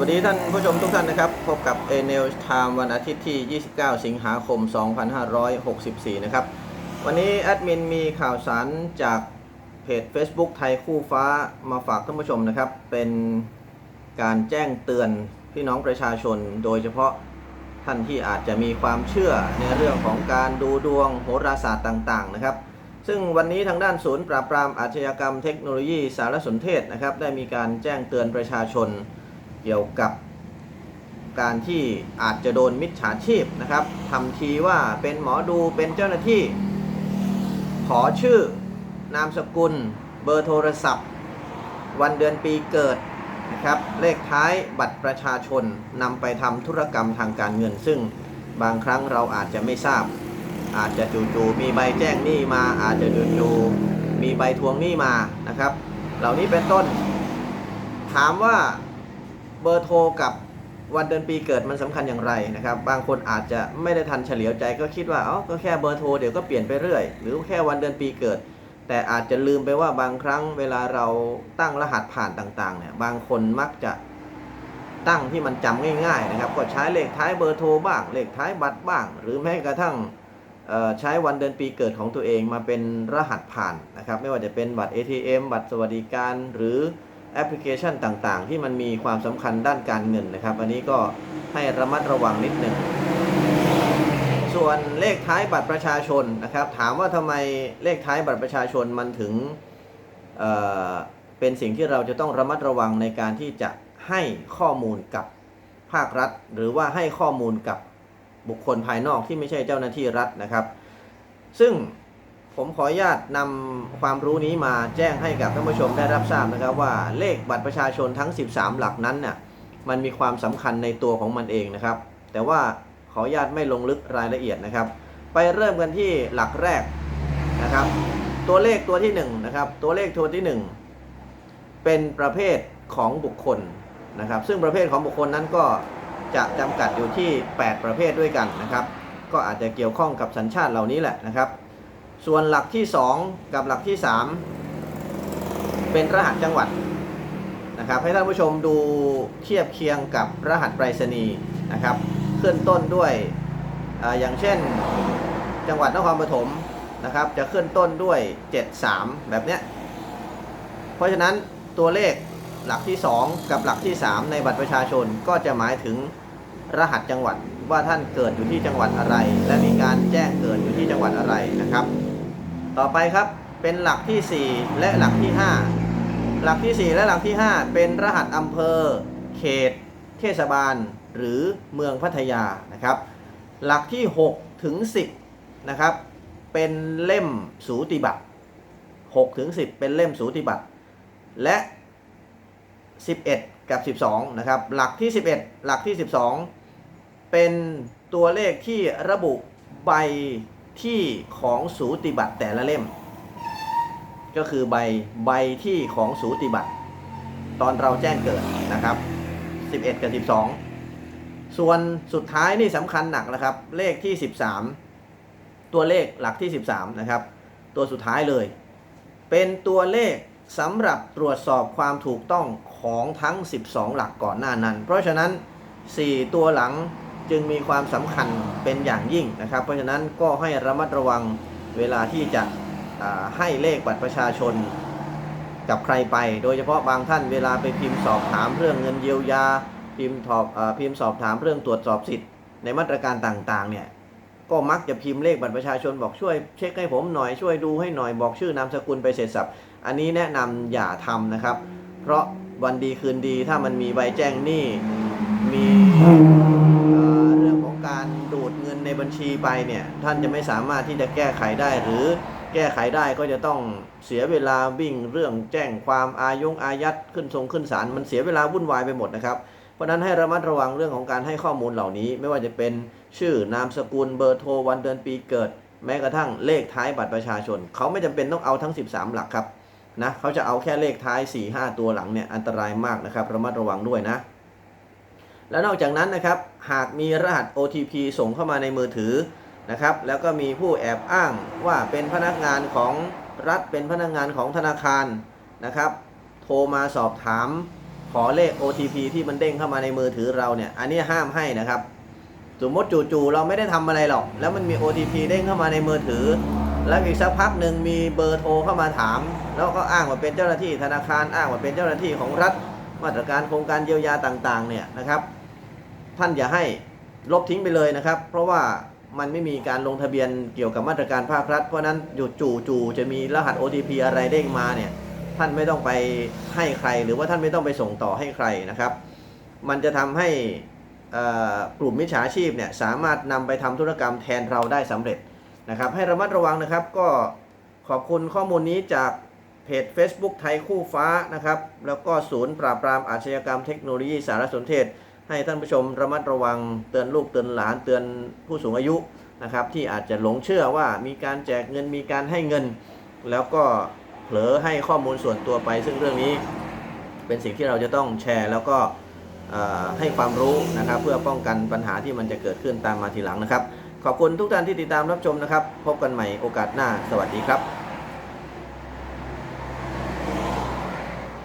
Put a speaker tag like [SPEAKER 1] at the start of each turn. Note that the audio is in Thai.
[SPEAKER 1] วัสดีท่านผู้ชมทุกท่านนะครับ พบกับ a n e l Time วันอาทิตย์ที่ 29 สิงหาคม 2564 นะครับ วันนี้แอดมินมีข่าวสารจากเพจ Facebook ไทยคู่ฟ้ามาฝากท่านผู้ชมนะครับ เป็นการแจ้งเตือนพี่น้องประชาชน โดยเฉพาะท่านที่อาจจะมีความเชื่อในเรื่องของการดูดวงโหราศาสตร์ต่างๆ นะครับ ซึ่งวันนี้ทางด้านศูนย์ปราบปรามอาชญากรรมเทคโนโลยีสารสนเทศนะครับ ได้มีการแจ้งเตือนประชาชน เกี่ยวกับการที่อาจจะโดนมิจฉาชีพนะครับทำทีว่าเป็นหมอดูเป็นเจ้าหน้าที่ ขอชื่อนามสกุล เบอร์โทรศัพท์ วันเดือนปีเกิดนะครับ เลขท้ายบัตรประชาชนนำไปทำธุรกรรมทางการเงิน ซึ่งบางครั้งเราอาจจะไม่ทราบ อาจจะจู่ๆมีใบแจ้งหนี้มา อาจจะจู่ๆมีใบทวงหนี้มานะครับ เหล่านี้เป็นต้น ถามว่า เบอร์โทรกับวันเดือนปีเกิดมันสำคัญอย่างไรนะครับ บางคนอาจจะไม่ได้ทันเฉลียวใจก็คิดว่าอ๋อก็แค่เบอร์โทรเดี๋ยวก็เปลี่ยนไปเรื่อย หรือแค่วันเดือนปีเกิด แต่อาจจะลืมไปว่าบางครั้งเวลาเราตั้งรหัสผ่านต่างๆเนี่ยบางคนมักจะตั้งที่มันจำง่ายๆนะครับ ก็ใช้เลขท้ายเบอร์โทรบ้าง เลขท้ายบัตรบ้าง หรือแม้กระทั่งใช้วันเดือนปีเกิดของตัวเองมาเป็นรหัสผ่านนะครับ ไม่ว่าจะเป็นบัตร ATM บัตรสวัสดิการหรือ แอปพลิเคชันต่างๆ ที่มันมีความสำคัญด้านการเงินนะครับ อันนี้ก็ให้ระมัดระวังนิดหนึ่ง ส่วนเลขท้ายบัตรประชาชนนะครับ ถามว่าทำไมเลขท้ายบัตรประชาชนมันถึงเเป็นสิ่งที่เราจะต้องระมัดระวังในการที่จะให้ข้อมูลกับภาครัฐ หรือว่าให้ข้อมูลกับบุคคลภายนอกที่ไม่ใช่เจ้าหน้าที่รัฐนะครับ ซึ่ง ผมขออนุญาตนำความรู้นี้มาแจ้งให้กับท่านผู้ชมได้รับทราบนะครับว่าเลขบัตรประชาชนทั้ง 13 หลักนั้นน่ะมันมีความสำคัญในตัวของมันเองนะครับ แต่ว่าขออนุญาตไม่ลงลึกรายละเอียดนะครับ ไปเริ่มกันที่หลักแรกนะครับ ตัวเลขตัวที่1นะครับตัวเลขตัวที่ 1 เป็นประเภทของบุคคลนะครับ ซึ่งประเภทของบุคคลนั้นก็จะจำกัดอยู่ที่ 8 ประเภทด้วยกันนะครับ ก็อาจจะเกี่ยวข้องกับสัญชาติเหล่านี้แหละนะครับ ส่วนหลักที่ 2 กับหลักที่ 3 เป็นรหัสจังหวัดนะครับ ให้ท่านผู้ชมดูเทียบเคียงกับรหัสไปรษณีย์นะครับขึ้นต้นด้วยออย่างเช่นจังหวัดนครปฐมนะครับ จะขึ้นต้นด้วย 73 แบบเนี้ยเพราะฉะนั้นตัวเลขหลักที่ 2 กับหลักที่ 3 ในบัตรประชาชนก็จะหมายถึงรหัสจังหวัดว่าท่านเกิดอยู่ที่จังหวัดอะไร และมีการแจ้งเกิดอยู่ที่จังหวัดอะไรนะครับ ต่อไปครับเป็นหลักที่ 4 และหลักที่ 5 หลักที่ 4 และหลักที่ 5 เป็นรหัสอำเภอ เขต เทศบาล หรือเมืองพัทยานะครับ หลักที่ 6 ถึง 10นะครับเป็นเล่มสูติบัตร6ถึง10 เป็นเล่มสูติบัตรและ 11 กับ 12นะครับหลักที่ 11 หลักที่ 12 เป็นตัวเลขที่ระบุใบ ที่ของสูติบัตรแต่ละเล่ม ก็คือใบใบที่ของสูติบัตรตอนเราแจ้งเกิดนะครับ 11 กับ 12 ส่วนสุดท้ายนี่สำคัญหนักนะครับ เลขที่ 13 ตัวเลขหลักที่ 13 นะครับ ตัวสุดท้ายเลย เป็นตัวเลขสำหรับตรวจสอบความถูกต้องของทั้ง 12 หลักก่อนหน้านั้น เพราะฉะนั้น 4 ตัวหลัง จึงมีความสำคัญเป็นอย่างยิ่งนะครับ เพราะฉะนั้นก็ให้ระมัดระวังเวลาที่จะให้เลขบัตรประชาชนกับใครไป โดยเฉพาะบางท่านเวลาไปพิมพ์สอบถามเรื่องเงินเยียวยา พิมพ์ตอบพิมพ์สอบถามเรื่องตรวจสอบสิทธิ์ในมาตรการต่างๆเนี่ยก็มักจะพิมพ์เลขบัตรประชาชนบอกช่วยเช็คให้ผมหน่อยช่วยดูให้หน่อยบอกชื่อนามสกุลไปเสร็จสับอันนี้แนะนำอย่าทำนะครับ เพราะวันดีคืนดีถ้ามันมีใบแจ้งหนี้ มีเรื่องของการดูดเงินในบัญชีไปเนี่ยท่านจะไม่สามารถที่จะแก้ไขได้หรือแก้ไขได้ก็จะต้องเสียเวลาวิ่งเรื่องแจ้งความอายงอายัดขึ้นทรงขึ้นศาลมันเสียเวลาวุ่นวายไปหมดนะครับ เพราะนั้นให้ระมัดระวังเรื่องของการให้ข้อมูลเหล่านี้ ไม่ว่าจะเป็นชื่อนามสกุลเบอร์โทรวันเดือนปีเกิด แม้กระทั่งเลขท้ายบัตรประชาชน เขาไม่จำเป็นต้องเอาทั้ง 13 หลักครับนะเขาจะเอาแค่เลขท้าย 4 5 ตัวหลังเนี่ยอันตรายมากนะครับระมัดระวังด้วยนะ แล้วนอกจากนั้นนะครับ หากมีรหัส OTP ส่งเข้ามาในมือถือนะครับ แล้วก็มีผู้แอบอ้างว่าเป็นพนักงานของรัฐเป็นพนักงานของธนาคารนะครับ โทรมาสอบถามขอเลข OTP ที่มันเด้งเข้ามาในมือถือเราเนี่ย อันนี้ห้ามให้นะครับ สมมติจู่ๆเราไม่ได้ทำอะไรหรอก แล้วมันมี OTP เด้งเข้ามาในมือถือ แล้วอีกสักพักหนึ่งมีเบอร์โทรเข้ามาถาม แล้วก็อ้างว่าเป็นเจ้าหน้าที่ธนาคารอ้างว่าเป็นเจ้าหน้าที่ของรัฐ มาตรการโครงการเยียวยาต่างๆเนี่ยนะครับ ท่านอย่าให้ลบทิ้งไปเลยนะครับ เพราะว่ามันไม่มีการลงทะเบียนเกี่ยวกับมาตรการภาครัฐ เพราะนั้นหยุดจู่ๆจะมีรหัส OTP อะไรเด้งมาเนี่ยท่านไม่ต้องไปให้ใคร หรือว่าท่านไม่ต้องไปส่งต่อให้ใครนะครับ มันจะทำให้กลุ่มมิจฉาชีพเนี่ยสามารถนำไปทำธุรกรรมแทนเราได้สำเร็จนะครับ ให้ระมัดระวังนะครับก็ขอบคุณข้อมูลนี้จาก เพจ Facebook ไทยคู่ฟ้านะครับ แล้วก็ศูนย์ปราบปรามอาชญากรรมเทคโนโลยีสารสนเทศ ให้ท่านผู้ชมระมัดระวังเตือนลูกเตือนหลานเตือนผู้สูงอายุนะครับที่อาจจะหลงเชื่อว่ามีการแจกเงินมีการให้เงิน แล้วก็เผลอให้ข้อมูลส่วนตัวไป ซึ่งเรื่องนี้เป็นสิ่งที่เราจะต้องแชร์แล้วก็ให้ความรู้นะครับ เพื่อป้องกันปัญหาที่มันจะเกิดขึ้นตามมาทีหลังนะครับ ขอบคุณทุกท่านที่ติดตามรับชมนะครับ พบกันใหม่โอกาสหน้าสวัสดีครับ